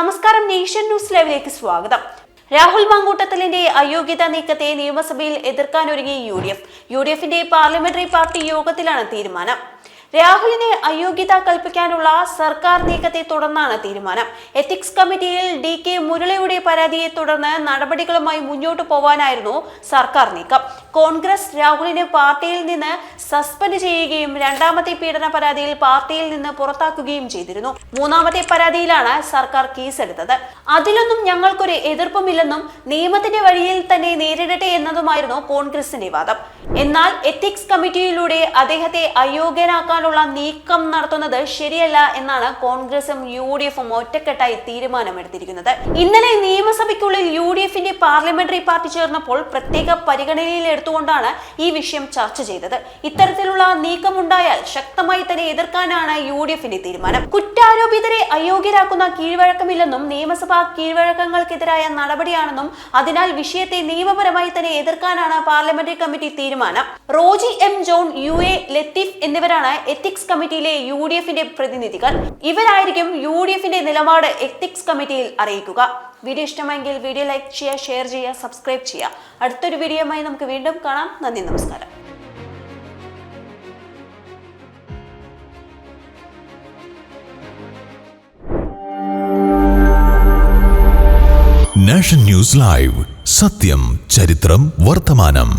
നമസ്കാരം nation news ലൈവിലേക്ക് സ്വാഗതം. രാഹുൽ മാങ്കൂട്ടത്തലിന്റെ അയോഗ്യതാ നീക്കത്തെ നിയമസഭയിൽ എതിർക്കാനൊരുങ്ങി U D F. U D എഫിന്റെ പാർലമെന്ററി പാർട്ടി യോഗത്തിലാണ് തീരുമാനം. രാഹുലിനെ അയോഗ്യത കൽപ്പിക്കാനുള്ള സർക്കാർ നീക്കത്തെ തുടർന്നാണ് തീരുമാനം. എത്തിക്സ് കമ്മിറ്റിയിൽ ഡി കെ മുരളിയുടെ പരാതിയെ തുടർന്ന് നടപടികളുമായി മുന്നോട്ട് പോവാനായിരുന്നു സർക്കാർ നീക്കം. കോൺഗ്രസ് രാഹുലിനെ പാർട്ടിയിൽ നിന്ന് സസ്പെൻഡ് ചെയ്യുകയും രണ്ടാമത്തെ പീഡന പരാതിയിൽ പാർട്ടിയിൽ നിന്ന് പുറത്താക്കുകയും ചെയ്തിരുന്നു. മൂന്നാമത്തെ പരാതിയിലാണ് സർക്കാർ കേസെടുത്തത്. അതിലൊന്നും ഞങ്ങൾക്കൊരു എതിർപ്പുമില്ലെന്നും നിയമത്തിന്റെ വഴിയിൽ തന്നെ നേരിടട്ടെ എന്നതുമായിരുന്നു കോൺഗ്രസിന്റെ വാദം. എന്നാൽ എത്തിക്സ് കമ്മിറ്റിയിലൂടെ അദ്ദേഹത്തെ അയോഗ്യനാക്കാനുള്ള നീക്കം നടത്തുന്നത് ശരിയല്ല എന്നാണ് കോൺഗ്രസും യു ഡി എഫും ഒറ്റക്കെട്ടായി തീരുമാനമെടുത്തിരിക്കുന്നത്. ഇന്നലെ നിയമസഭയ്ക്കുള്ളിൽ യു ഡി എഫിന്റെ പാർലമെന്ററി പാർട്ടി ചേർന്നപ്പോൾ പ്രത്യേക പരിഗണനയിൽ എടുത്തുകൊണ്ടാണ് ഈ വിഷയം ചർച്ച ചെയ്തത്. ഇത്തരത്തിലുള്ള നീക്കമുണ്ടായാൽ ശക്തമായി തന്നെ എതിർക്കാനാണ് യു ഡി എഫിന്റെ തീരുമാനം. കുറ്റാരോപിതരെ അയോഗ്യരാക്കുന്ന കീഴ്വഴക്കമില്ലെന്നും നിയമസഭാ കീഴ്വഴക്കങ്ങൾക്കെതിരായ നടപടിയാണെന്നും അതിനാൽ വിഷയത്തെ നിയമപരമായി തന്നെ എതിർക്കാനാണ് പാർലമെന്ററി കമ്മിറ്റി തീരുമാനം. Roji M John U A Latheef എന്നിവരാണ് എത്തിക്സ് കമ്മിറ്റിയിലെ യു ഡി എഫിന്റെ പ്രതിനിധികൾ ഇവരായിരിക്കും യു ഡി എഫിന്റെ നിലപാട് എത്തിക്സ് കമ്മിറ്റിയിൽ അറിയിക്കുക. വീഡിയോ ഇഷ്ടമെങ്കിൽ വീഡിയോ ലൈക്ക് ചെയ്യുക ഷെയർ ചെയ്യുക സബ്സ്ക്രൈബ് ചെയ്യുക. അടുത്തൊരു വീഡിയോയുമായി നമുക്ക് വീണ്ടും കാണാം. നന്ദി നമസ്കാരം. നാഷൻ ന്യൂസ് ലൈവ് സത്യം ചരിത്രം വർത്തമാനം